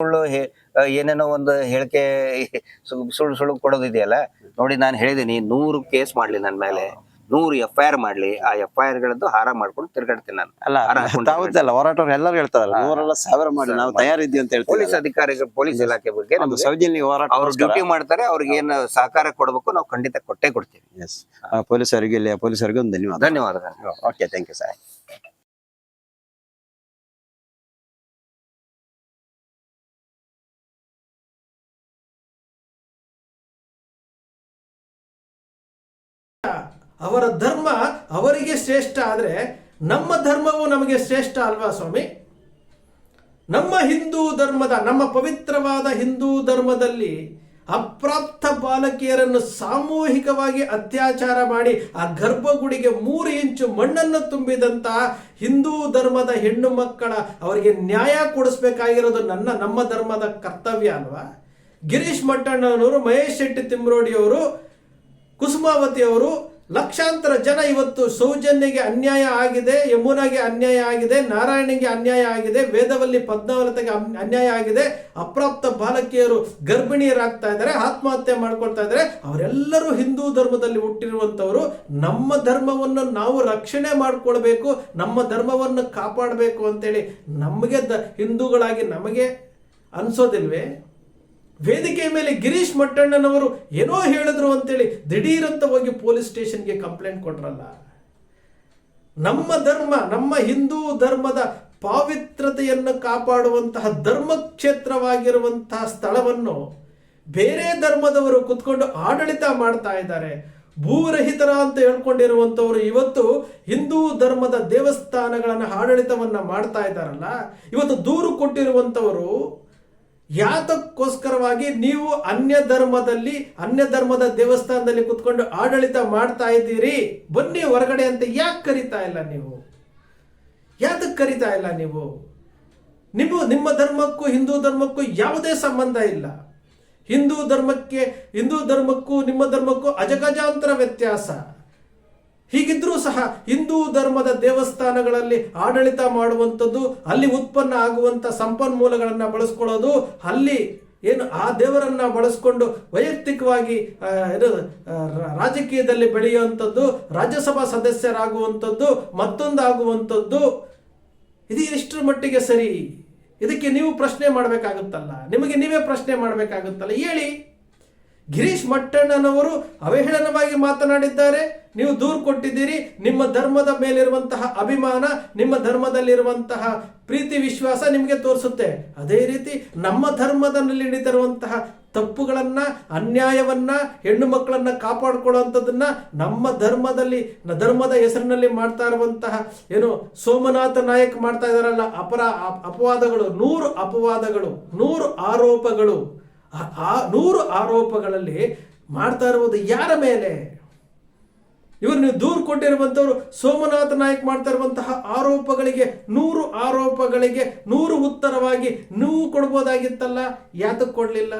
ಸುಳ್ಳು ಏನೇನೋ ಒಂದು ಹೇಳಿಕೆ ಸುಳ್ಳು ಸುಳ್ಳು ಕೊಡೋದಿದೆಯಲ್ಲ? ನೋಡಿ ನಾನು ಹೇಳಿದ್ದೀನಿ ನೂರು ಕೇಸ್ ಮಾಡ್ಲಿ ನನ್ನ ಮೇಲೆ. ನೂರು ಎಫ್ ಐ ಆರ್ ಮಾಡ್ಲಿ ಆ ಎಫ್ ಐ ಆರ್ ಗಳದ್ದು ಹಾರ ಮಾಡ್ಕೊಂಡು ತಿರ್ಗಾಡ್ತೀನಿ ನಾನು. ಅಲ್ಲ ಹೋರಾಟವ್ರು ಎಲ್ಲರೂ ಹೇಳ್ತಾರಲ್ಲ. ನೂರಲ್ಲ ಸಾವಿರ ಮಾಡಿ ನಾವು ತಯಾರಿದ್ದೀವಿ ಅಂತ ಪೊಲೀಸ್ ಹೇಳ್ತೀವಿ ಅಧಿಕಾರಿಗಳು ಪೊಲೀಸ್ ಇಲಾಖೆ ಬಗ್ಗೆ ನಮ್ಮ ನಮ್ಗೆ ಸೌಜನ್ಯ ಹೋರಾಟ ಅವ್ರು ಡ್ಯೂಟಿ ಮಾಡ್ತಾರೆ ಅವ್ರಿಗೆ ಏನು ಸಹಕಾರ ಕೊಡಬೇಕು ನಾವು ಖಂಡಿತ ಕೊಟ್ಟೇ ಕೊಡ್ತೀವಿ. ಎಸ್ ಪೊಲೀಸರಿಗೆ ಇಲ್ಲಿ ಪೊಲೀಸ್ ಒಂದು ಧನ್ಯವಾದ. ಧನ್ಯವಾದಗಳು ಓಕೆ ಥ್ಯಾಂಕ್ ಯು ಸರ್ ಅವರ ಧರ್ಮ ಅವರಿಗೆ ಶ್ರೇಷ್ಠ ಆದರೆ ನಮ್ಮ ಧರ್ಮವು ನಮಗೆ ಶ್ರೇಷ್ಠ ಅಲ್ವಾ ಸ್ವಾಮಿ? ನಮ್ಮ ಹಿಂದೂ ಧರ್ಮದ, ನಮ್ಮ ಪವಿತ್ರವಾದ ಹಿಂದೂ ಧರ್ಮದಲ್ಲಿ ಅಪ್ರಾಪ್ತ ಬಾಲಕಿಯರನ್ನು ಸಾಮೂಹಿಕವಾಗಿ ಅತ್ಯಾಚಾರ ಮಾಡಿ ಆ ಗರ್ಭಗುಡಿಗೆ ಮೂರು ಇಂಚು ಮಣ್ಣನ್ನು ತುಂಬಿದಂತಹ ಹಿಂದೂ ಧರ್ಮದ ಹೆಣ್ಣು ಮಕ್ಕಳ ಅವರಿಗೆ ನ್ಯಾಯ ಕೊಡಿಸ್ಬೇಕಾಗಿರೋದು ನನ್ನ, ನಮ್ಮ ಧರ್ಮದ ಕರ್ತವ್ಯ ಅಲ್ವಾ? ಗಿರೀಶ್ ಮಟ್ಟಣ್ಣನವರು, ಮಹೇಶ್ ಶೆಟ್ಟಿ ತಿಮ್ರೋಡಿಯವರು ಕುಸುಮಾವತಿ ಅವರು, ಲಕ್ಷಾಂತರ ಜನ ಇವತ್ತು ಸೌಜನ್ಯಗೆ ಅನ್ಯಾಯ ಆಗಿದೆ, ಯಮುನಾಗೆ ಅನ್ಯಾಯ ಆಗಿದೆ, ನಾರಾಯಣಿಗೆ ಅನ್ಯಾಯ ಆಗಿದೆ, ವೇದವಲ್ಲಿ ಪದ್ಮಾವತಿಗೆ ಅನ್- ಅನ್ಯಾಯ ಆಗಿದೆ, ಅಪ್ರಾಪ್ತ ಬಾಲಕಿಯರು ಗರ್ಭಿಣಿಯರಾಗ್ತಾ ಇದ್ದಾರೆ, ಆತ್ಮಹತ್ಯೆ ಮಾಡ್ಕೊಳ್ತಾ ಇದ್ದಾರೆ, ಅವರೆಲ್ಲರೂ ಹಿಂದೂ ಧರ್ಮದಲ್ಲಿ ಹುಟ್ಟಿರುವಂಥವರು, ನಮ್ಮ ಧರ್ಮವನ್ನು ನಾವು ರಕ್ಷಣೆ ಮಾಡ್ಕೊಳ್ಬೇಕು, ನಮ್ಮ ಧರ್ಮವನ್ನು ಕಾಪಾಡಬೇಕು ಅಂತೇಳಿ ನಮಗೆ ದ, ಹಿಂದೂಗಳಾಗಿ ನಮಗೆ ಅನ್ಸೋದಿಲ್ವೇ? ವೇದಿಕೆ ಮೇಲೆ ಗಿರೀಶ್ ಮಟ್ಟಣ್ಣನವರು ಏನೋ ಹೇಳಿದ್ರು ಅಂತೇಳಿ ದಿಢೀರಂತ ಹೋಗಿ ಪೊಲೀಸ್ ಸ್ಟೇಷನ್ಗೆ ಕಂಪ್ಲೇಂಟ್ ಕೊಟ್ರಲ್ಲ. ನಮ್ಮ ಧರ್ಮ, ನಮ್ಮ ಹಿಂದೂ ಧರ್ಮದ ಪಾವಿತ್ರತೆಯನ್ನು ಕಾಪಾಡುವಂತಹ ಧರ್ಮ ಕ್ಷೇತ್ರವಾಗಿರುವಂತಹ ಸ್ಥಳವನ್ನು ಬೇರೆ ಧರ್ಮದವರು ಕುತ್ಕೊಂಡು ಆಡಳಿತ ಮಾಡ್ತಾ ಇದ್ದಾರೆ. ಭೂರಹಿತರ ಅಂತ ಹೇಳ್ಕೊಂಡಿರುವಂತವರು ಇವತ್ತು ಹಿಂದೂ ಧರ್ಮದ ದೇವಸ್ಥಾನಗಳನ್ನು ಆಡಳಿತವನ್ನ ಮಾಡ್ತಾ ಇದ್ದಾರಲ್ಲ. ಇವತ್ತು ದೂರು ಕೊಟ್ಟಿರುವಂತವರು ಯಾತಕ್ಕೋಸ್ಕರವಾಗಿ ನೀವು ಅನ್ಯ ಧರ್ಮದಲ್ಲಿ ಅನ್ಯ ಧರ್ಮದ ದೇವಸ್ಥಾನದಲ್ಲಿ ಕುತ್ಕೊಂಡು ಆಡಳಿತ ಮಾಡ್ತಾ ಇದ್ದೀರಿ? ಬನ್ನಿ ಹೊರಗಡೆ ಅಂತ ಯಾಕೆ ಕರಿತಾ ಇಲ್ಲ ನೀವು? ಯಾತಕ್ಕೆ ಕರಿತಾ ಇಲ್ಲ ನೀವು? ನಿಮ್ಮ ನಿಮ್ಮ ಧರ್ಮಕ್ಕೂ, ಹಿಂದೂ ಧರ್ಮಕ್ಕೂ ಯಾವುದೇ ಸಂಬಂಧ ಇಲ್ಲ. ಹಿಂದೂ ಧರ್ಮಕ್ಕೆ, ಹಿಂದೂ ಧರ್ಮಕ್ಕೂ, ನಿಮ್ಮ ಧರ್ಮಕ್ಕೂ ಅಜಗಜಾಂತರ ವ್ಯತ್ಯಾಸ. ಹೀಗಿದ್ರೂ ಹಿಂದೂ ಧರ್ಮದ ದೇವಸ್ಥಾನಗಳಲ್ಲಿ ಆಡಳಿತ ಮಾಡುವಂಥದ್ದು, ಅಲ್ಲಿ ಉತ್ಪನ್ನ ಆಗುವಂಥ ಸಂಪನ್ಮೂಲಗಳನ್ನು ಬಳಸ್ಕೊಳ್ಳೋದು, ಅಲ್ಲಿ ಏನು ಆ ದೇವರನ್ನ ಬಳಸ್ಕೊಂಡು ವೈಯಕ್ತಿಕವಾಗಿ ರಾಜಕೀಯದಲ್ಲಿ ಬೆಳೆಯುವಂಥದ್ದು, ರಾಜ್ಯಸಭಾ ಸದಸ್ಯರಾಗುವಂಥದ್ದು ಮತ್ತೊಂದು ಆಗುವಂಥದ್ದು ಇದು ಎಷ್ಟರ ಮಟ್ಟಿಗೆ ಸರಿ? ಇದಕ್ಕೆ ನೀವು ಪ್ರಶ್ನೆ ಮಾಡಬೇಕಾಗುತ್ತಲ್ಲ. ನಿಮಗೆ ನೀವೇ ಪ್ರಶ್ನೆ ಮಾಡಬೇಕಾಗುತ್ತಲ್ಲ. ಹೇಳಿ. ಗಿರೀಶ್ ಮಟ್ಟಣ್ಣನವರು ಅವಹೇಳನವಾಗಿ ಮಾತನಾಡಿದ್ದಾರೆ. ನೀವು ದೂರು ಕೊಟ್ಟಿದ್ದೀರಿ. ನಿಮ್ಮ ಧರ್ಮದ ಮೇಲಿರುವಂತಹ ಅಭಿಮಾನ, ನಿಮ್ಮ ಧರ್ಮದಲ್ಲಿರುವಂತಹ ಪ್ರೀತಿ, ವಿಶ್ವಾಸ ನಿಮಗೆ ತೋರಿಸುತ್ತೆ. ಅದೇ ರೀತಿ ನಮ್ಮ ಧರ್ಮದಲ್ಲಿ ನಡೀತಿರುವಂತಹ ತಪ್ಪುಗಳನ್ನು, ಅನ್ಯಾಯವನ್ನ, ಹೆಣ್ಣು ಮಕ್ಕಳನ್ನು ಕಾಪಾಡ್ಕೊಳ್ಳುವಂಥದ್ದನ್ನ ನಮ್ಮ ಧರ್ಮದಲ್ಲಿ, ಧರ್ಮದ ಹೆಸರಿನಲ್ಲಿ ಮಾಡ್ತಾ ಇರುವಂತಹ ಏನು ಸೋಮನಾಥ ನಾಯಕ್ ಮಾಡ್ತಾ ಇದ್ದಾರಲ್ಲ, ಅಪರ ಅಪ್- ಅಪವಾದಗಳು, ನೂರು ಅಪವಾದಗಳು, ನೂರು ಆರೋಪಗಳು. ಆ- ನೂರು ಆರೋಪಗಳಲ್ಲಿ ಮಾಡ್ತಾ ಇರುವುದು ಯಾರ ಮೇಲೆ? ಇವರು ನೀವು ದೂರು ಕೊಟ್ಟಿರುವಂತವರು ಸೋಮನಾಥ ನಾಯಕ್ ಮಾಡ್ತಾ ಇರುವಂತಹ ಆರೋಪಗಳಿಗೆ ನೂರು ಆರೋಪಗಳಿಗೆ ನೂರು ಉತ್ತರವಾಗಿ ನೀವು ಕೊಡ್ಬೋದಾಗಿತ್ತಲ್ಲ? ಯಾತಕ್ಕೆ ಕೊಡಲಿಲ್ಲ?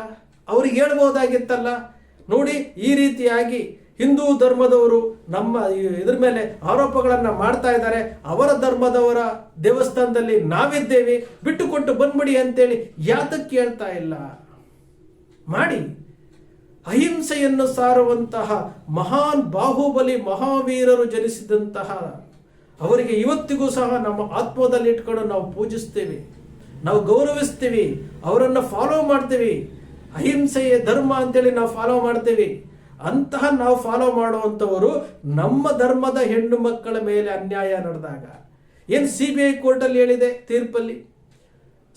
ಅವ್ರಿಗೆ ಹೇಳ್ಬೋದಾಗಿತ್ತಲ್ಲ? ನೋಡಿ, ಈ ರೀತಿಯಾಗಿ ಹಿಂದೂ ಧರ್ಮದವರು ನಮ್ಮ ಇದ್ರ ಮೇಲೆ ಆರೋಪಗಳನ್ನು ಮಾಡ್ತಾ ಇದ್ದಾರೆ. ಅವರ ಧರ್ಮದವರ ದೇವಸ್ಥಾನದಲ್ಲಿ ನಾವಿದ್ದೇವೆ. ಬಿಟ್ಟುಕೊಟ್ಟು ಬಂದ್ಬಿಡಿ ಅಂತೇಳಿ ಯಾತಕ್ಕೆ ಹೇಳ್ತಾ ಇಲ್ಲ? ಮಾಡಿ ಅಹಿಂಸೆಯನ್ನು ಸಾರುವಂತಹ ಮಹಾನ್ ಬಾಹುಬಲಿ ಮಹಾವೀರರು ಜನಿಸಿದಂತಹ ಅವರಿಗೆ ಇವತ್ತಿಗೂ ಸಹ ನಮ್ಮ ಆತ್ಮದಲ್ಲಿ ಇಟ್ಕೊಂಡು ನಾವು ಪೂಜಿಸ್ತೇವೆ, ನಾವು ಗೌರವಿಸ್ತೀವಿ, ಅವರನ್ನು ಫಾಲೋ ಮಾಡ್ತೀವಿ. ಅಹಿಂಸೆಯ ಧರ್ಮ ಅಂತೇಳಿ ನಾವು ಫಾಲೋ ಮಾಡ್ತೀವಿ. ಅಂತಹ ನಾವು ಫಾಲೋ ಮಾಡುವಂಥವರು ನಮ್ಮ ಧರ್ಮದ ಹೆಣ್ಣು ಮಕ್ಕಳ ಮೇಲೆ ಅನ್ಯಾಯ ನಡೆದಾಗ. ಏನು ಸಿ ಬಿ ಐ ಕೋರ್ಟಲ್ಲಿ ಹೇಳಿದೆ ತೀರ್ಪಲ್ಲಿ?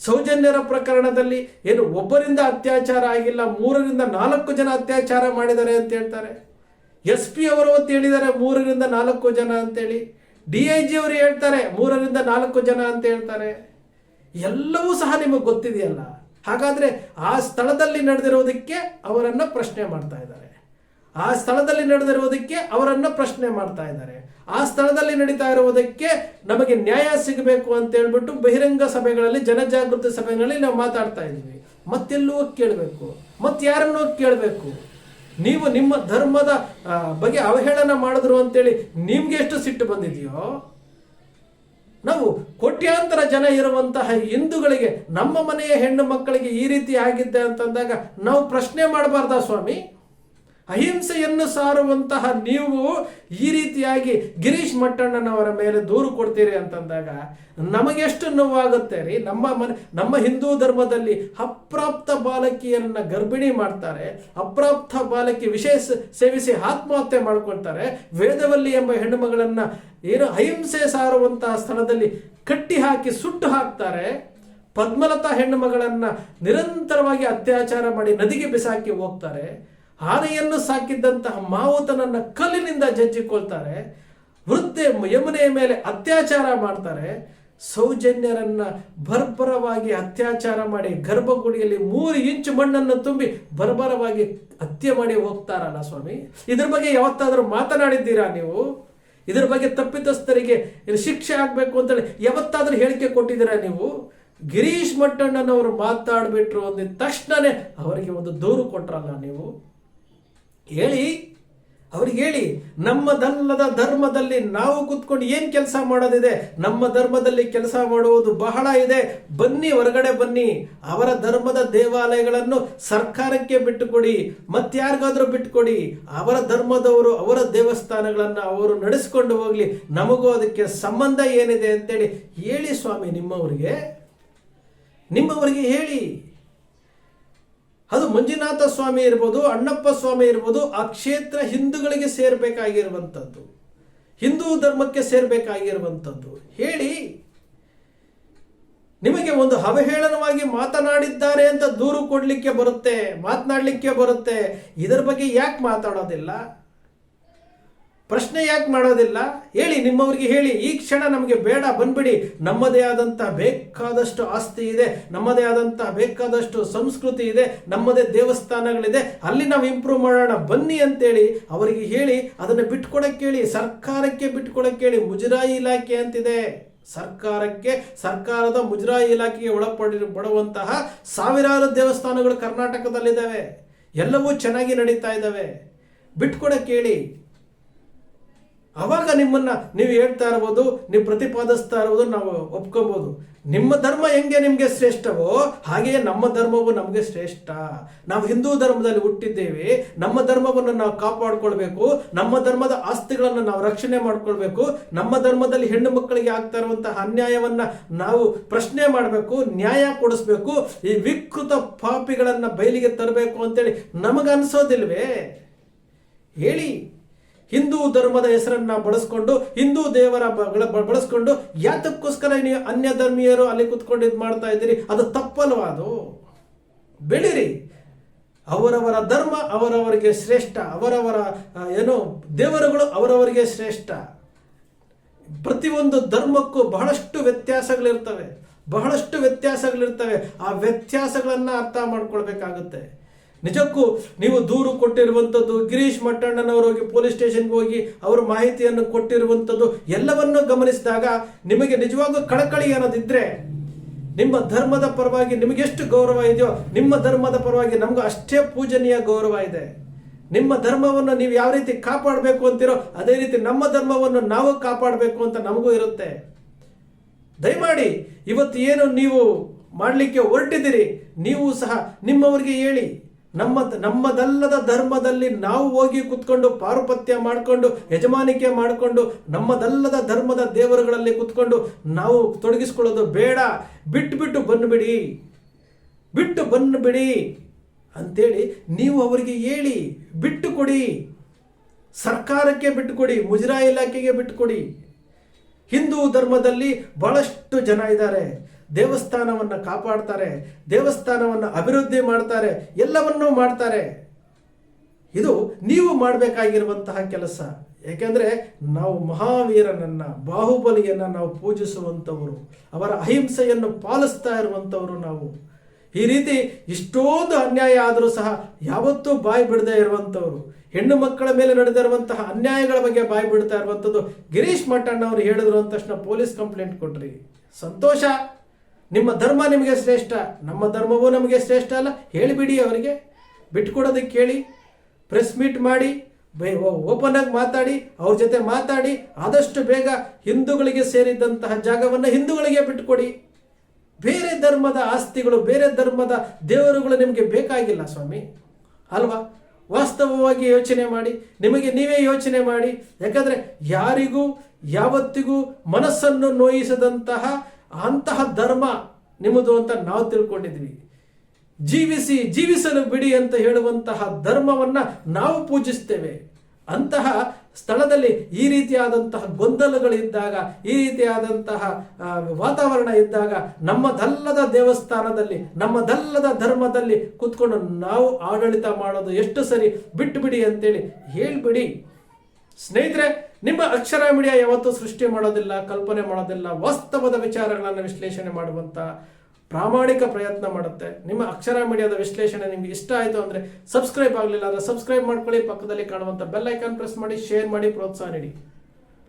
ಸೌಜನ್ಯರ ಪ್ರಕರಣದಲ್ಲಿ ಏನು ಒಬ್ಬರಿಂದ ಅತ್ಯಾಚಾರ ಆಗಿಲ್ಲ, ಮೂರರಿಂದ ನಾಲ್ಕು ಜನ ಅತ್ಯಾಚಾರ ಮಾಡಿದ್ದಾರೆ ಅಂತ ಹೇಳ್ತಾರೆ. ಎಸ್ ಪಿ ಅವರು ಅಂತ ಹೇಳಿದ್ದಾರೆ, ಮೂರರಿಂದ ನಾಲ್ಕು ಜನ ಅಂತೇಳಿ. ಡಿ ಐ ಜಿ ಅವರು ಹೇಳ್ತಾರೆ, ಮೂರರಿಂದ ನಾಲ್ಕು ಜನ ಅಂತ ಹೇಳ್ತಾರೆ. ಎಲ್ಲವೂ ಸಹ ನಿಮಗೆ ಗೊತ್ತಿದೆಯಲ್ಲ. ಹಾಗಾದ್ರೆ ಆ ಸ್ಥಳದಲ್ಲಿ ನಡೆದಿರೋದಕ್ಕೆ ಅವರನ್ನು ಪ್ರಶ್ನೆ ಮಾಡ್ತಾ ಇದ್ದಾರೆ. ಆ ಸ್ಥಳದಲ್ಲಿ ನಡೆದಿರೋದಕ್ಕೆ ಅವರನ್ನು ಪ್ರಶ್ನೆ ಮಾಡ್ತಾ ಇದ್ದಾರೆ. ಆ ಸ್ಥಳದಲ್ಲಿ ನಡೀತಾ ಇರುವುದಕ್ಕೆ ನಮಗೆ ನ್ಯಾಯ ಸಿಗಬೇಕು ಅಂತ ಹೇಳ್ಬಿಟ್ಟು ಬಹಿರಂಗ ಸಭೆಗಳಲ್ಲಿ, ಜನಜಾಗೃತಿ ಸಭೆಗಳಲ್ಲಿ ನಾವು ಮಾತಾಡ್ತಾ ಇದ್ದೀವಿ. ಮತ್ತೆಲ್ಲೂ ಕೇಳಬೇಕು. ಮತ್ತೆ ಯಾರನ್ನೋ ಕೇಳಬೇಕು. ನೀವು ನಿಮ್ಮ ಧರ್ಮದ ಬಗ್ಗೆ ಅವಹೇಳನ ಮಾಡಿದ್ರು ಅಂತೇಳಿ ನಿಮ್ಗೆ ಎಷ್ಟು ಸಿಟ್ಟು ಬಂದಿದೆಯೋ, ನಾವು ಕೋಟ್ಯಾಂತರ ಜನ ಇರುವಂತಹ ಹಿಂದೂಗಳಿಗೆ, ನಮ್ಮ ಮನೆಯ ಹೆಣ್ಣು ಮಕ್ಕಳಿಗೆ ಈ ರೀತಿ ಆಗಿದ್ದೆ ಅಂತಂದಾಗ ನಾವು ಪ್ರಶ್ನೆ ಮಾಡಬಾರ್ದಾ ಸ್ವಾಮಿ? ಅಹಿಂಸೆಯನ್ನು ಸಾರುವಂತಹ ನೀವು ಈ ರೀತಿಯಾಗಿ ಗಿರೀಶ್ ಮಟ್ಟಣ್ಣನವರ ಮೇಲೆ ದೂರು ಕೊಡ್ತೀರಿ ಅಂತಂದಾಗ ನಮಗೆಷ್ಟು ನೋವಾಗುತ್ತೆ ರೀ? ನಮ್ಮ ಮನೆ, ನಮ್ಮ ಹಿಂದೂ ಧರ್ಮದಲ್ಲಿ ಅಪ್ರಾಪ್ತ ಬಾಲಕಿಯರನ್ನ ಗರ್ಭಿಣಿ ಮಾಡ್ತಾರೆ, ಅಪ್ರಾಪ್ತ ಬಾಲಕಿ ವಿಶೇಷ ಸೇವಿಸಿ ಆತ್ಮಹತ್ಯೆ ಮಾಡ್ಕೊಳ್ತಾರೆ, ವೇದವಲ್ಲಿ ಎಂಬ ಹೆಣ್ಣುಮಗಳನ್ನ ಏನು ಅಹಿಂಸೆ ಸಾರುವಂತಹ ಸ್ಥಳದಲ್ಲಿ ಕಟ್ಟಿ ಹಾಕಿ ಸುಟ್ಟು ಹಾಕ್ತಾರೆ, ಪದ್ಮಲತಾ ಹೆಣ್ಣು ಮಗಳನ್ನ ನಿರಂತರವಾಗಿ ಅತ್ಯಾಚಾರ ಮಾಡಿ ನದಿಗೆ ಬಿಸಾಕಿ ಹೋಗ್ತಾರೆ ಆನೆಯನ್ನು ಸಾಕಿದ್ದಂತಹ ಮಾವುತನನ್ನ ಕಲ್ಲಿನಿಂದ ಜಜ್ಜಿಕೊಳ್ತಾರೆ, ವೃದ್ಧೆ ಯಮುನೆಯ ಮೇಲೆ ಅತ್ಯಾಚಾರ ಮಾಡ್ತಾರೆ, ಸೌಜನ್ಯರನ್ನ ಬರ್ಬರವಾಗಿ ಅತ್ಯಾಚಾರ ಮಾಡಿ ಗರ್ಭಗುಡಿಯಲ್ಲಿ ಮೂರು ಇಂಚು ಮಣ್ಣನ್ನು ತುಂಬಿ ಬರ್ಬರವಾಗಿ ಹತ್ಯೆ ಮಾಡಿ ಹೋಗ್ತಾರಲ್ಲ ಸ್ವಾಮಿ? ಇದ್ರ ಬಗ್ಗೆ ಯಾವತ್ತಾದರೂ ಮಾತನಾಡಿದ್ದೀರಾ ನೀವು? ಇದ್ರ ಬಗ್ಗೆ ತಪ್ಪಿತಸ್ಥರಿಗೆ ಶಿಕ್ಷೆ ಆಗ್ಬೇಕು ಅಂತೇಳಿ ಯಾವತ್ತಾದ್ರೂ ಹೇಳಿಕೆ ಕೊಟ್ಟಿದ್ದೀರಾ ನೀವು? ಗಿರೀಶ್ ಮಟ್ಟಣ್ಣನವರು ಮಾತಾಡ್ಬಿಟ್ರು ಅಂದಿದ ತಕ್ಷಣನೇ ಅವರಿಗೆ ಒಂದು ದೂರು ಕೊಟ್ರಲ್ಲ ನೀವು? ಹೇಳಿ, ಅವ್ರಿಗೆ ಹೇಳಿ, ನಮ್ಮದಲ್ಲದ ಧರ್ಮದಲ್ಲಿ ನಾವು ಕೂತ್ಕೊಂಡು ಏನು ಕೆಲಸ ಮಾಡೋದಿದೆ? ನಮ್ಮ ಧರ್ಮದಲ್ಲಿ ಕೆಲಸ ಮಾಡುವುದು ಬಹಳ ಇದೆ. ಬನ್ನಿ, ಹೊರಗಡೆ ಬನ್ನಿ. ಅವರ ಧರ್ಮದ ದೇವಾಲಯಗಳನ್ನು ಸರ್ಕಾರಕ್ಕೆ ಬಿಟ್ಟುಕೊಡಿ. ಮತ್ತಾರಿಗಾದ್ರೂ ಬಿಟ್ಟುಕೊಡಿ. ಅವರ ಧರ್ಮದವರು ಅವರ ದೇವಸ್ಥಾನಗಳನ್ನು ಅವರು ನಡೆಸ್ಕೊಂಡು ಹೋಗಲಿ. ನಮಗೂ ಅದಕ್ಕೆ ಸಂಬಂಧ ಏನಿದೆ ಅಂತೇಳಿ ಹೇಳಿ ಸ್ವಾಮಿ ನಿಮ್ಮವರಿಗೆ. ನಿಮ್ಮವರಿಗೆ ಹೇಳಿ. ಅದು ಮಂಜುನಾಥ ಸ್ವಾಮಿ ಇರ್ಬೋದು, ಅಣ್ಣಪ್ಪ ಸ್ವಾಮಿ ಇರ್ಬೋದು, ಆ ಕ್ಷೇತ್ರ ಹಿಂದೂಗಳಿಗೆ ಸೇರ್ಬೇಕಾಗಿರುವಂಥದ್ದು ಹಿಂದೂ ಧರ್ಮಕ್ಕೆ ಸೇರ್ಬೇಕಾಗಿರುವಂಥದ್ದು ಹೇಳಿ, ನಿಮಗೆ ಒಂದು ಅವಹೇಳನವಾಗಿ ಮಾತನಾಡಿದ್ದಾರೆ ಅಂತ ದೂರು ಕೊಡ್ಲಿಕ್ಕೆ ಬರುತ್ತೆ, ಮಾತನಾಡಲಿಕ್ಕೆ ಬರುತ್ತೆ. ಇದರ ಬಗ್ಗೆ ಯಾಕೆ ಮಾತಾಡೋದಿಲ್ಲ? ಪ್ರಶ್ನೆ ಯಾಕೆ ಮಾಡೋದಿಲ್ಲ? ಹೇಳಿ, ನಿಮ್ಮವ್ರಿಗೆ ಹೇಳಿ. ಈ ಕ್ಷಣ ನಮಗೆ ಬೇಡ, ಬಂದ್ಬಿಡಿ. ನಮ್ಮದೇ ಆದಂಥ ಬೇಕಾದಷ್ಟು ಆಸ್ತಿ ಇದೆ, ನಮ್ಮದೇ ಆದಂಥ ಬೇಕಾದಷ್ಟು ಸಂಸ್ಕೃತಿ ಇದೆ, ನಮ್ಮದೇ ದೇವಸ್ಥಾನಗಳಿದೆ. ಅಲ್ಲಿ ನಾವು ಇಂಪ್ರೂವ್ ಮಾಡೋಣ, ಬನ್ನಿ ಅಂತೇಳಿ ಅವರಿಗೆ ಹೇಳಿ, ಅದನ್ನು ಬಿಟ್ಕೊಡಕ್ಕೆ ಹೇಳಿ ಸರ್ಕಾರಕ್ಕೆ ಬಿಟ್ಕೊಡಕ್ಕೆ ಹೇಳಿ ಮುಜರಾಯಿ ಇಲಾಖೆ ಅಂತಿದೆ. ಸರ್ಕಾರಕ್ಕೆ, ಸರ್ಕಾರದ ಮುಜರಾಯಿ ಇಲಾಖೆಗೆ ಒಳಪಡಿ, ಪಡುವಂತಹ ಸಾವಿರಾರು ದೇವಸ್ಥಾನಗಳು ಕರ್ನಾಟಕದಲ್ಲಿದ್ದಾವೆ. ಎಲ್ಲವೂ ಚೆನ್ನಾಗಿ ನಡೀತಾ ಇದ್ದಾವೆ. ಬಿಟ್ಕೊಡಕ್ಕೆ ಹೇಳಿ ಅವಾಗ ನಿಮ್ಮನ್ನ ನೀವು ಹೇಳ್ತಾ ಇರ್ಬೋದು, ನೀವು ಪ್ರತಿಪಾದಿಸ್ತಾ ಇರ್ಬೋದು, ನಾವು ಒಪ್ಕೊಬೋದು. ನಿಮ್ಮ ಧರ್ಮ ಹೆಂಗೆ ನಿಮಗೆ ಶ್ರೇಷ್ಠವೋ ಹಾಗೆಯೇ ನಮ್ಮ ಧರ್ಮವು ನಮಗೆ ಶ್ರೇಷ್ಠ. ನಾವು ಹಿಂದೂ ಧರ್ಮದಲ್ಲಿ ಹುಟ್ಟಿದ್ದೇವೆ, ನಮ್ಮ ಧರ್ಮವನ್ನು ನಾವು ಕಾಪಾಡ್ಕೊಳ್ಬೇಕು, ನಮ್ಮ ಧರ್ಮದ ಆಸ್ತಿಗಳನ್ನು ನಾವು ರಕ್ಷಣೆ ಮಾಡ್ಕೊಳ್ಬೇಕು, ನಮ್ಮ ಧರ್ಮದಲ್ಲಿ ಹೆಣ್ಣು ಮಕ್ಕಳಿಗೆ ಆಗ್ತಾ ಇರುವಂತಹ ಅನ್ಯಾಯವನ್ನ ನಾವು ಪ್ರಶ್ನೆ ಮಾಡಬೇಕು, ನ್ಯಾಯ ಕೊಡಿಸ್ಬೇಕು, ಈ ವಿಕೃತ ಪಾಪಿಗಳನ್ನು ಬಯಲಿಗೆ ತರಬೇಕು ಅಂತೇಳಿ ನಮಗನ್ಸೋದಿಲ್ವೇ? ಹೇಳಿ. ಹಿಂದೂ ಧರ್ಮದ ಹೆಸರನ್ನ ಬಳಸ್ಕೊಂಡು, ಹಿಂದೂ ದೇವರ ಬಳಸ್ಕೊಂಡು ಯಾತಕ್ಕೋಸ್ಕರ ನೀವು ಅನ್ಯ ಧರ್ಮೀಯರು ಅಲ್ಲಿ ಕುತ್ಕೊಂಡು ಇದು ಮಾಡ್ತಾ ಇದ್ದೀರಿ? ಅದು ತಪ್ಪಲ್ವಾ ಅದು? ಬೆಳಿರಿ. ಅವರವರ ಧರ್ಮ ಅವರವರಿಗೆ ಶ್ರೇಷ್ಠ. ಅವರವರ ಏನು, ದೇವರುಗಳು ಅವರವರಿಗೆ ಶ್ರೇಷ್ಠ. ಪ್ರತಿಯೊಂದು ಧರ್ಮಕ್ಕೂ ಬಹಳಷ್ಟು ವ್ಯತ್ಯಾಸಗಳಿರ್ತವೆ. ಬಹಳಷ್ಟು ವ್ಯತ್ಯಾಸಗಳಿರ್ತವೆ. ಆ ವ್ಯತ್ಯಾಸಗಳನ್ನ ಅರ್ಥ ಮಾಡ್ಕೊಳ್ಬೇಕಾಗುತ್ತೆ. ನಿಜಕ್ಕೂ ನೀವು ದೂರು ಕೊಟ್ಟಿರುವಂಥದ್ದು ಗಿರೀಶ್ ಮಟ್ಟಣ್ಣನವರು ಹೋಗಿ ಪೊಲೀಸ್ ಸ್ಟೇಷನ್ಗೆ ಹೋಗಿ ಅವರು ಮಾಹಿತಿಯನ್ನು ಕೊಟ್ಟಿರುವಂಥದ್ದು ಎಲ್ಲವನ್ನೂ ಗಮನಿಸಿದಾಗ ನಿಮಗೆ ನಿಜವಾಗೂ ಕಳಕಳಿ ಅನ್ನೋದಿದ್ರೆ ನಿಮ್ಮ ಧರ್ಮದ ಪರವಾಗಿ ನಿಮಗೆಷ್ಟು ಗೌರವ ಇದೆಯೋ, ನಿಮ್ಮ ಧರ್ಮದ ಪರವಾಗಿ ನಮಗೂ ಅಷ್ಟೇ ಪೂಜನೀಯ ಗೌರವ ಇದೆ. ನಿಮ್ಮ ಧರ್ಮವನ್ನು ನೀವು ಯಾವ ರೀತಿ ಕಾಪಾಡಬೇಕು ಅಂತೀರೋ, ಅದೇ ರೀತಿ ನಮ್ಮ ಧರ್ಮವನ್ನು ನಾವು ಕಾಪಾಡಬೇಕು ಅಂತ ನಮಗೂ ಇರುತ್ತೆ. ದಯಮಾಡಿ ಇವತ್ತು ಏನು ನೀವು ಮಾಡಲಿಕ್ಕೆ ಹೊರಟಿದ್ದೀರಿ, ನೀವು ಸಹ ನಿಮ್ಮವರಿಗೆ ಹೇಳಿ. ನಮ್ಮ ನಮ್ಮದಲ್ಲದ ಧರ್ಮದಲ್ಲಿ ನಾವು ಹೋಗಿ ಕುತ್ಕೊಂಡು ಪಾರುಪತ್ಯ ಮಾಡಿಕೊಂಡು, ಯಜಮಾನಿಕೆ ಮಾಡಿಕೊಂಡು, ನಮ್ಮದಲ್ಲದ ಧರ್ಮದ ದೇವರುಗಳಲ್ಲಿ ಕುತ್ಕೊಂಡು ನಾವು ತೊಡಗಿಸ್ಕೊಳ್ಳೋದು ಬೇಡ. ಬಿಟ್ಟು ಬಿಟ್ಟು ಬಂದುಬಿಡಿ. ಬಿಟ್ಟು ಬಂದುಬಿಡಿ ಅಂತೇಳಿ ನೀವು ಅವರಿಗೆ ಹೇಳಿ ಬಿಟ್ಟು ಕೊಡಿ ಸರ್ಕಾರಕ್ಕೆ ಬಿಟ್ಟು ಕೊಡಿ ಮುಜರಾಯಿ ಇಲಾಖೆಗೆ ಬಿಟ್ಟು ಕೊಡಿ ಹಿಂದೂ ಧರ್ಮದಲ್ಲಿ ಬಹಳಷ್ಟು ಜನ ಇದ್ದಾರೆ. ದೇವಸ್ಥಾನವನ್ನು ಕಾಪಾಡ್ತಾರೆ, ದೇವಸ್ಥಾನವನ್ನು ಅಭಿವೃದ್ಧಿ ಮಾಡ್ತಾರೆ, ಎಲ್ಲವನ್ನೂ ಮಾಡ್ತಾರೆ. ಇದು ನೀವು ಮಾಡಬೇಕಾಗಿರುವಂತಹ ಕೆಲಸ. ಯಾಕೆಂದ್ರೆ ನಾವು ಮಹಾವೀರನನ್ನು, ಬಾಹುಬಲಿಯನ್ನ ನಾವು ಪೂಜಿಸುವಂಥವರು, ಅವರ ಅಹಿಂಸೆಯನ್ನು ಪಾಲಿಸ್ತಾ ಇರುವಂಥವರು ನಾವು. ಈ ರೀತಿ ಇಷ್ಟೊಂದು ಅನ್ಯಾಯ ಆದರೂ ಸಹ ಯಾವತ್ತೂ ಬಾಯಿ ಬಿಡದೇ ಇರುವಂಥವ್ರು. ಹೆಣ್ಣು ಮಕ್ಕಳ ಮೇಲೆ ನಡೆದಿರುವಂತಹ ಅನ್ಯಾಯಗಳ ಬಗ್ಗೆ ಬಾಯಿ ಬಿಡ್ತಾ ಇರುವಂಥದ್ದು ಗಿರೀಶ್ ಮಠಣ್ಣವರು ಹೇಳಿದ್ರು ಅಂದ ತಕ್ಷಣ ಪೊಲೀಸ್ ಕಂಪ್ಲೇಂಟ್ ಕೊಟ್ರಿ. ಸಂತೋಷ. ನಿಮ್ಮ ಧರ್ಮ ನಿಮಗೆ ಶ್ರೇಷ್ಠ, ನಮ್ಮ ಧರ್ಮವೂ ನಮಗೆ ಶ್ರೇಷ್ಠ ಅಲ್ಲ. ಹೇಳಿಬಿಡಿ ಅವರಿಗೆ. ಬಿಟ್ಕೊಡೋದಕ್ಕೆ ಕೇಳಿ ಪ್ರೆಸ್ ಮೀಟ್ ಮಾಡಿ ಓಪನ್ ಆಗಿ ಮಾತಾಡಿ, ಅವ್ರ ಜೊತೆ ಮಾತಾಡಿ, ಆದಷ್ಟು ಬೇಗ ಹಿಂದೂಗಳಿಗೆ ಸೇರಿದಂತಹ ಜಾಗವನ್ನು ಹಿಂದೂಗಳಿಗೆ ಬಿಟ್ಟುಕೊಡಿ ಬೇರೆ ಧರ್ಮದ ಆಸ್ತಿಗಳು, ಬೇರೆ ಧರ್ಮದ ದೇವರುಗಳು ನಿಮಗೆ ಬೇಕಾಗಿಲ್ಲ ಸ್ವಾಮಿ. ಅಲ್ವಾ? ವಾಸ್ತವವಾಗಿ ಯೋಚನೆ ಮಾಡಿ, ನಿಮಗೆ ನೀವೇ ಯೋಚನೆ ಮಾಡಿ. ಯಾಕಂದ್ರೆ ಯಾರಿಗೂ, ಯಾವತ್ತಿಗೂ ಮನಸ್ಸನ್ನು ನೋಯಿಸದಂತಹ ಅಂತಹ ಧರ್ಮ ನಿಮ್ಮದು ಅಂತ ನಾವು ತಿಳ್ಕೊಂಡಿದ್ವಿ. ಜೀವಿಸಿ, ಜೀವಿಸಲು ಬಿಡಿ ಅಂತ ಹೇಳುವಂತಹ ಧರ್ಮವನ್ನ ನಾವು ಪೂಜಿಸ್ತೇವೆ. ಅಂತಹ ಸ್ಥಳದಲ್ಲಿ ಈ ರೀತಿಯಾದಂತಹ ಗೊಂದಲಗಳಿದ್ದಾಗ ಈ ರೀತಿಯಾದಂತಹ ವಾತಾವರಣ ಇದ್ದಾಗ ನಮ್ಮದಲ್ಲದ ದೇವಸ್ಥಾನದಲ್ಲಿ, ನಮ್ಮದಲ್ಲದ ಧರ್ಮದಲ್ಲಿ ಕೂತ್ಕೊಂಡು ನಾವು ಆಡಳಿತ ಮಾಡೋದು ಎಷ್ಟು ಸರಿ ಬಿಟ್ಟು ಬಿಡಿ ಅಂತೇಳಿ ಹೇಳ್ಬಿಡಿ. ಸ್ನೇಹಿತರೆ ನಿಮ್ಮ ಅಕ್ಷರ ಮೀಡಿಯಾ ಯಾವತ್ತೂ ಸೃಷ್ಟಿ ಮಾಡೋದಿಲ್ಲ, ಕಲ್ಪನೆ ಮಾಡೋದಿಲ್ಲ, ವಾಸ್ತವದ ವಿಚಾರಗಳನ್ನು ವಿಶ್ಲೇಷಣೆ ಮಾಡುವಂತ ಪ್ರಾಮಾಣಿಕ ಪ್ರಯತ್ನ ಮಾಡುತ್ತೆ. ನಿಮ್ಮ ಅಕ್ಷರ ಮೀಡಿಯಾದ ವಿಶ್ಲೇಷಣೆ ನಿಮ್ಗೆ ಇಷ್ಟ ಆಯಿತು ಅಂದ್ರೆ ಸಬ್ಸ್ಕ್ರೈಬ್ ಆಗಲಿಲ್ಲ ಅಂದ್ರೆ ಸಬ್ಸ್ಕ್ರೈಬ್ ಮಾಡ್ಕೊಳ್ಳಿ. ಪಕ್ಕದಲ್ಲಿ ಕಾಣುವಂತ ಬೆಲ್ ಐಕಾನ್ ಪ್ರೆಸ್ ಮಾಡಿ ಶೇರ್ ಮಾಡಿ, ಪ್ರೋತ್ಸಾಹ ನೀಡಿ.